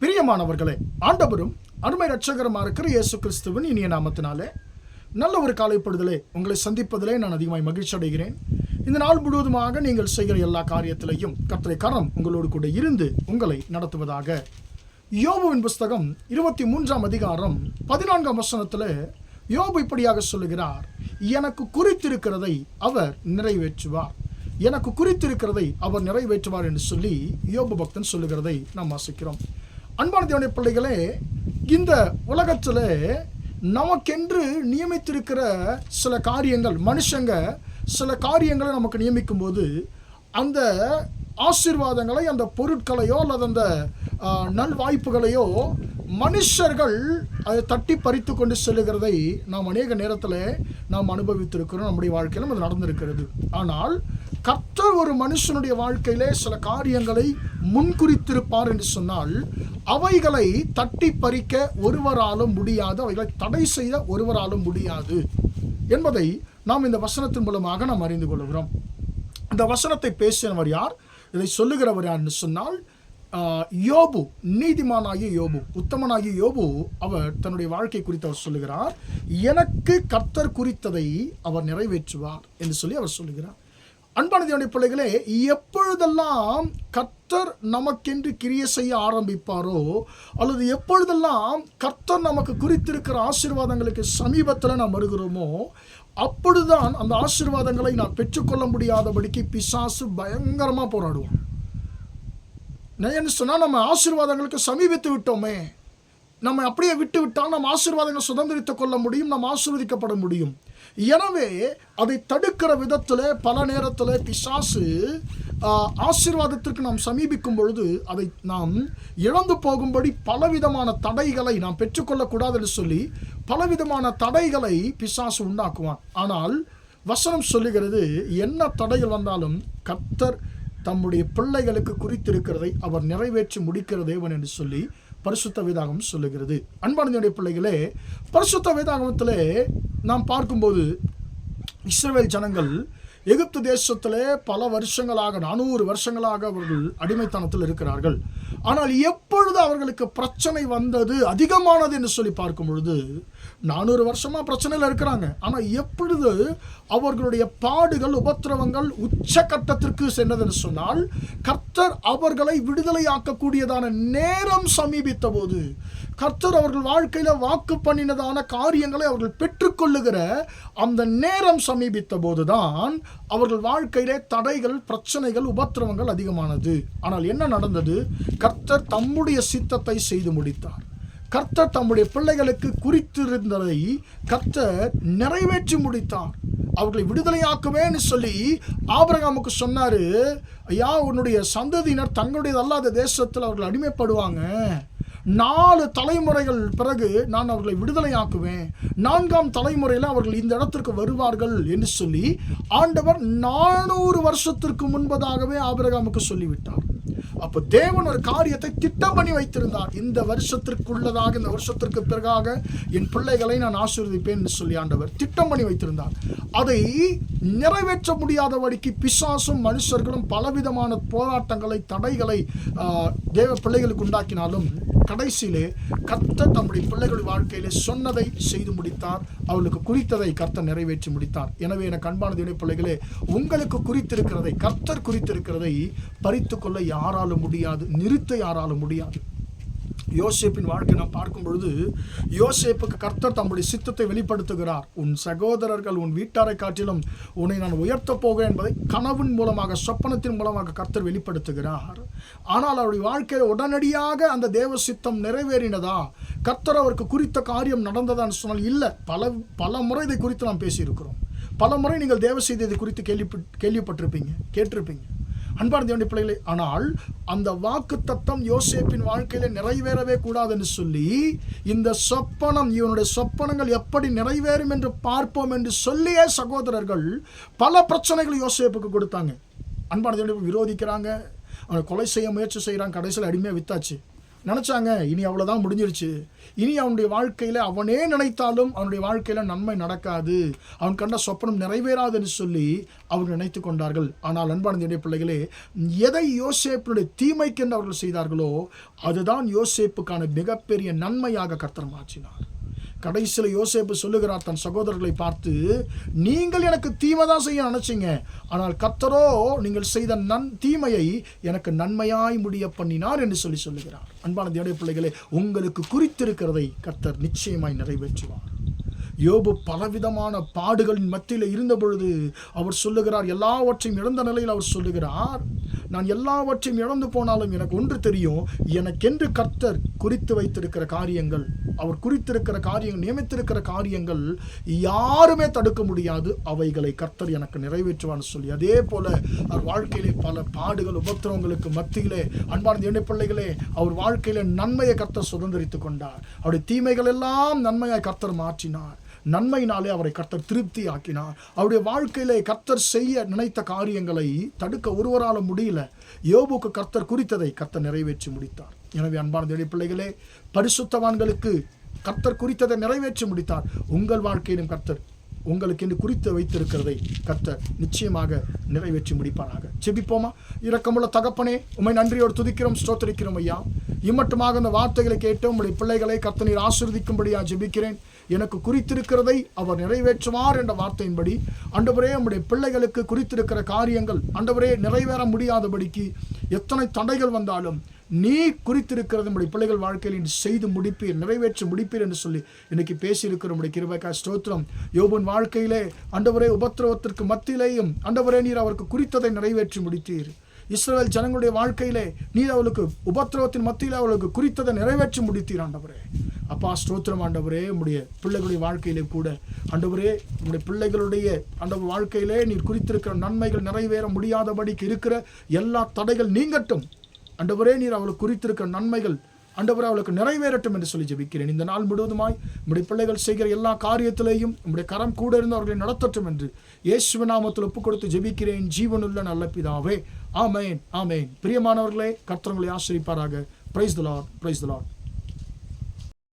பிரியமானவர்களே ஆண்டவரும் அருமை ரட்சகரமா இருக்கிற இயேசு கிறிஸ்துவின் இனிய நாமத்தினாலே நல்ல ஒரு காலைப்படுதலே உங்களை சந்திப்பதிலே நான் அதிகமாய் மகிழ்ச்சி அடைகிறேன். இந்த நாள் முழுவதுமாக நீங்கள் செய்கிற எல்லா காரியத்திலையும் கத்திரை கரம் உங்களோடு கூட இருந்து உங்களை நடத்துவதாக. யோபுவின் புஸ்தகம் இருபத்தி மூன்றாம் அதிகாரம் பதினான்காம் வசனத்தில் யோபு இப்படியாக சொல்லுகிறார் எனக்கு குறித்திருக்கிறதை அவர் நிறைவேற்றுவார். எனக்கு குறித்திருக்கிறதை அவர் நிறைவேற்றுவார் என்று சொல்லி யோபு பக்தன் சொல்லுகிறதை நாம் வாசிக்கிறோம். அன்பான தேவனுடைய பிள்ளைகளே இந்த உலகத்தில் நமக்கென்று நியமித்திருக்கிற சில காரியங்கள் மனுஷங்க சில காரியங்களை நமக்கு நியமிக்கும் போது அந்த ஆசீர்வாதங்களை அந்த பொருட்களையோ அல்லது அந்த நல்வாய்ப்புகளையோ மனுஷர்கள் அதை தட்டி பறித்து கொண்டு செல்லுகிறதை நாம் அநேக நேரத்தில் நாம் அனுபவித்திருக்கிறோம். நம்முடைய வாழ்க்கையிலும் அது நடந்திருக்கிறது. ஆனால் கர்த்தர் ஒரு மனுஷனுடைய வாழ்க்கையிலே சில காரியங்களை முன்குறித்திருப்பார் என்று சொன்னால் அவைகளை தட்டி பறிக்க ஒருவராலும் முடியாது அவைகளை தடை செய்ய ஒருவராலும் முடியாது என்பதை நாம் இந்த வசனத்தின் மூலமாக நாம் அறிந்து கொள்கிறோம். இந்த வசனத்தை பேசினவர் யார்? இதை சொல்லுகிறவர் யார் என்று சொன்னால் யோபு நீதிமானாகிய யோபு உத்தமனாகிய யோபு அவர் தன்னுடைய வாழ்க்கை குறித்து அவர் சொல்லுகிறார். எனக்கு கர்த்தர் குறித்ததை அவர் நிறைவேற்றுவார் என்று சொல்லி அவர் சொல்லுகிறார். அன்பான தேவனுடைய பிள்ளைகளே எப்பொழுதெல்லாம் கர்த்தர் நமக்கென்று கிரிய செய்ய ஆரம்பிப்பாரோ அல்லது எப்பொழுதெல்லாம் கர்த்தர் நமக்கு குறித்திருக்கிற ஆசீர்வாதங்களுக்கு சமீபத்தில் நாம் வருகிறோமோ அப்பொழுதுதான் அந்த ஆசீர்வாதங்களை நான் பெற்றுக்கொள்ள முடியாதபடிக்கு பிசாசு பயங்கரமாக போராடுவோம் ஏன்னு சொன்னால் நம்ம ஆசீர்வாதங்களுக்கு சமீபித்து விட்டோமே நம்ம அப்படியே விட்டு விட்டால் நம்ம ஆசீர்வாதங்களை சுதந்திரித்துக் கொள்ள முடியும் நாம் ஆசீர்வதிக்கப்பட முடியும். எனவே அதை தடுக்கிற விதத்தில் பல நேரத்தில் பிசாசு ஆசீர்வாதத்திற்கு நாம் சமீபிக்கும் பொழுது அதை நாம் இழந்து போகும்படி பலவிதமான தடைகளை நாம் பெற்றுக்கொள்ளக்கூடாது என்று சொல்லி பலவிதமான தடைகளை பிசாசு உண்டாக்குவான். ஆனால் வசனம் சொல்லுகிறது என்ன தடைகள் வந்தாலும் கர்த்தர் தம்முடைய பிள்ளைகளுக்கு குறித்திருக்கிறதை அவர் நிறைவேற்றி முடிக்கிற தேவன் என்று சொல்லி பரிசுத்த வேதாகம் சொல்லுகிறது. அன்பானதனுடைய பிள்ளைகளே பரிசுத்த வேதாகமத்தில் நாம் பார்க்கும்போது இஸ்ரவேல் ஜனங்கள் எகிப்து தேசத்திலே பல வருஷங்களாக நானூறு வருஷங்களாக அவர்கள் அடிமைத்தனத்தில் இருக்கிறார்கள். ஆனால் எப்பொழுது அவர்களுக்கு பிரச்சனை வந்தது அதிகமானது என்று சொல்லி பார்க்கும் பொழுது நானூறு வருஷமா பிரச்சனையில் இருக்கிறாங்க. ஆனால் எப்பொழுது அவர்களுடைய பாடுகள் உபத்திரவங்கள் உச்சகட்டத்திற்கு சென்றது என்று சொன்னால் கர்த்தர் அவர்களை விடுதலையாக்கக்கூடியதான நேரம் சமீபித்த போது கர்த்தர் அவர்கள் வாழ்க்கையில் வாக்கு பண்ணினதான காரியங்களை அவர்கள் பெற்றுக்கொள்ளுகிற அந்த நேரம் சமீபித்த போதுதான் அவர்கள் வாழ்க்கையிலே தடைகள் பிரச்சனைகள் உபத்திரவங்கள் அதிகமானது. ஆனால் என்ன நடந்தது? கர்த்தர் தம்முடைய சித்தத்தை செய்து முடித்தார். கர்த்தர் தம்முடைய பிள்ளைகளுக்கு குறித்திருந்ததை கர்த்தர் நிறைவேற்றி முடித்தார். அவர்களை விடுதலையாக்குவேன்னு சொல்லி ஆபரகாமுக்கு சொன்னாரு ஐயா உன்னுடைய சந்ததியினர் தங்களுடையதல்லாத தேசத்தில் அவர்கள் அடிமைப்படுவாங்க. நாலு தலைமுறைகள் பிறகு நான் அவர்களை விடுதலையாக்குவேன். நான்காம் தலைமுறையில் அவர்கள் இந்த இடத்திற்கு வருவார்கள் என்று சொல்லி ஆண்டவர் நானூறு வருஷத்திற்கு முன்பதாகவே ஆபிரகாமுக்கு சொல்லிவிட்டார். அப்போ தேவன் ஒரு காரியத்தை திட்டம் பண்ணி வைத்திருந்தார். இந்த வருஷத்திற்குள்ளதாக இந்த வருஷத்திற்கு பிறகாக என் பிள்ளைகளை நான் ஆசீர்வதிப்பேன் என்று சொல்லி ஆண்டவர் திட்டம் பண்ணி வைத்திருந்தார். அதை நிறைவேற்ற முடியாதபடிக்கு பிசாசும் மனுஷர்களும் பலவிதமான போராட்டங்களை தடைகளை தேவ பிள்ளைகளுக்கு உண்டாக்கினாலும் கடைசியிலே கர்த்தர் தம்முடைய பிள்ளைகள் வாழ்க்கையிலே சொன்னதை செய்து முடித்தார். அவளுக்கு குறித்ததை கர்த்தர் நிறைவேற்றி முடித்தார். எனவே எனக்கு அன்பான தேவனுடைய பிள்ளைகளே உங்களுக்கு குறித்திருக்கிறதை கர்த்தர் குறித்திருக்கிறதை பறித்து கொள்ள யாராலும் முடியாது நிறுத்த யாராலும் முடியாது. யோசேப்பின் வாழ்க்கை நாம் பார்க்கும் பொழுது யோசேப்புக்கு கர்த்தர் தம்முடைய சித்தத்தை வெளிப்படுத்துகிறார். உன் சகோதரர்கள் உன் வீட்டாரை காட்டிலும் உன்னை நான் உயர்த்தப் போகிறேன் என்பதை கனவின் மூலமாக சொப்பனத்தின் மூலமாக கர்த்தர் வெளிப்படுத்துகிறார். ஆனால் அவருடைய வாழ்க்கையில் உடனடியாக அந்த தேவ சித்தம் நிறைவேறினதா? கர்த்தர் அவருக்கு குறித்த காரியம் நடந்ததான்னு சொன்னால் இல்லை. பல பல முறை இதை குறித்து நாம் பேசியிருக்கிறோம். பல முறை நீங்கள் தேவ செய்தி குறித்து கேள்விப்பட் கேள்விப்பட்டிருப்பீங்க கேட்டிருப்பீங்க. அன்பார்ந்த தேவனுடைய பிள்ளைகளே ஆனால் அந்த வாக்கு தத்தம் யோசேப்பின் வாழ்க்கையில நிறைவேறவே கூடாதுன்னு சொல்லி இந்த சொப்பனம் இவனுடைய சொப்பனங்கள் எப்படி நிறைவேறும் என்று பார்ப்போம் என்று சொல்லியே சகோதரர்கள் பல பிரச்சனைகள் யோசேப்புக்கு கொடுத்தாங்க. அன்பான தேவனுடைய விரோதிக்கிறாங்க. அவனை கொலை செய்ய முயற்சி செய்கிறாங்க கடைசியில் அடிமையாக வித்தாச்சு. நினச்சாங்க இனி அவ்வளோதான் முடிஞ்சிருச்சு. இனி அவனுடைய வாழ்க்கையில் அவனே நினைத்தாலும் அவனுடைய வாழ்க்கையில் நன்மை நடக்காது. அவன் கண்ட சொப்பனம் நிறைவேறாதுன்னு சொல்லி அவர்கள் நினைத்து கொண்டார்கள். ஆனால் அன்பானதுடைய பிள்ளைகளே எதை யோசேப்பினுடைய தீமைக்கென்று அவர்கள் செய்தார்களோ அதுதான் யோசேப்புக்கான மிகப்பெரிய நன்மையாக கர்த்தர் மாற்றினார். கடைசியில் யோசேப்பு சொல்லுகிறார் தன் சகோதரர்களை பார்த்து நீங்கள் எனக்கு தீமை தான் செய்ய நினச்சிங்க. ஆனால் கத்தரோ நீங்கள் செய்த நன் தீமையை எனக்கு நன்மையாய் முடிய பண்ணினார் என்று சொல்லி சொல்லுகிறார். அன்பான தேடைய பிள்ளைகளே உங்களுக்கு குறித்திருக்கிறதை கத்தர் நிச்சயமாய் நிறைவேற்றுவார். யோபு பலவிதமான பாடுகளின் மத்தியில் இருந்த பொழுது அவர் சொல்லுகிறார் எல்லாவற்றையும் இழந்த நிலையில் அவர் சொல்லுகிறார் நான் எல்லாவற்றையும் இழந்து போனாலும் எனக்கு ஒன்று தெரியும் எனக்கென்று கர்த்தர் குறித்து வைத்திருக்கிற காரியங்கள் அவர் குறித்திருக்கிற காரியங்கள் நியமித்திருக்கிற காரியங்கள் யாருமே தடுக்க முடியாது அவைகளை கர்த்தர் எனக்கு நிறைவேற்றுவான்னு சொல்லி. அதே போல அவர் வாழ்க்கையிலே பல பாடுகள் உபத்திரவங்களுக்கு மத்தியிலே அன்பான எண்ணெய் பிள்ளைகளே அவர் வாழ்க்கையிலே நன்மையை கர்த்தர் சுதந்திரித்து கொண்டார். அவருடைய தீமைகள் எல்லாம் நன்மையாய் கர்த்தர் மாற்றினார். நன்மையினாலே அவரை கர்த்தர் திருப்தி ஆக்கினார் அவருடைய வாழ்க்கையிலே கர்த்தர் செய்ய நினைத்த காரியங்களை தடுக்க ஒருவரால் முடியல. யோபுக்கு கர்த்தர் குறித்ததை கர்த்தர் நிறைவேற்றி முடித்தார். எனவே அன்பான தேடி பிள்ளைகளே பரிசுத்தவான்களுக்கு கர்த்தர் குறித்ததை நிறைவேற்றி முடித்தார். உங்கள் வாழ்க்கையிலும் கர்த்தர் உங்களுக்கு என்று குறித்து வைத்திருக்கிறதை கர்த்தர் நிச்சயமாக நிறைவேற்றி முடிப்பாராக. செபிப்போமா இரக்கமுள்ள தகப்பனே உம்மை நன்றியோடு துதிக்கிறோம் ஸ்தோத்தரிக்கிறோம் ஐயா. இம்மட்டுமாக அந்த வார்த்தைகளை கேட்டு உங்களுடைய பிள்ளைகளை கர்த்தனீர் ஆசிர்வதிக்கும்படியா ஜெபிக்கிறேன். எனக்கு குறித்திருக்கிறதை அவர் நிறைவேற்றுவார் என்ற வார்த்தையின்படி அண்டவரே நம்முடைய பிள்ளைகளுக்கு குறித்திருக்கிற காரியங்கள் அண்டவரே நிறைவேற முடியாதபடிக்கு எத்தனை தடைகள் வந்தாலும் நீ குறித்திருக்கிறது நம்முடைய பிள்ளைகள் வாழ்க்கையில் நீ செய்து முடிப்பீர் நிறைவேற்றி முடிப்பீர் என்று சொல்லி இன்னைக்கு பேசியிருக்கிற நம்முடைய கிருபைக்கா ஸ்தோத்திரம். யோபன் வாழ்க்கையிலே அண்டவரே உபத்திரவத்திற்கு மத்தியிலேயும் அண்டவரே நீர் அவருக்கு குறித்ததை நிறைவேற்றி முடித்தீர். இஸ்ரேல் ஜனங்களுடைய வாழ்க்கையிலே நீர் அவளுக்கு உபத்திரவத்தின் மத்தியில் அவளுக்கு குறித்ததை நிறைவேற்றி முடித்தீர் ஆண்டவரே. அப்பா ஸ்தோத்திரம் ஆண்டவரே. உடைய பிள்ளைகளுடைய வாழ்க்கையிலே கூட ஆண்டவரே உடைய பிள்ளைகளுடைய அந்த வாழ்க்கையிலே நீர் குறித்திருக்கிற நன்மைகள் நிறைவேற முடியாதபடிக்கு இருக்கிற எல்லா தடைகள் நீங்கட்டும். அண்டவரே நீர் அவளுக்கு குறித்திருக்கிற நன்மைகள் ஆண்டவரே அவளுக்கு நிறைவேறட்டும் என்று சொல்லி ஜெபிக்கிறேன். இந்த நாள் முழுவதுமாய் உம்முடைய பிள்ளைகள் செய்கிற எல்லா காரியத்திலேயும் உம்முடைய கரம் கூட இருந்து அவர்களை நடத்தட்டும் என்று இயேசுவ நாமத்தில் ஒப்புக் கொடுத்து ஜெபிக்கிறேன். ஜீவனுள்ள நல்ல பிதாவே ஆமேன் ஆமேன். பிரியமானவர்களே கர்த்தரங்களை ஆசிரிப்பாராக பிரைஸ் த பிரைஸ் த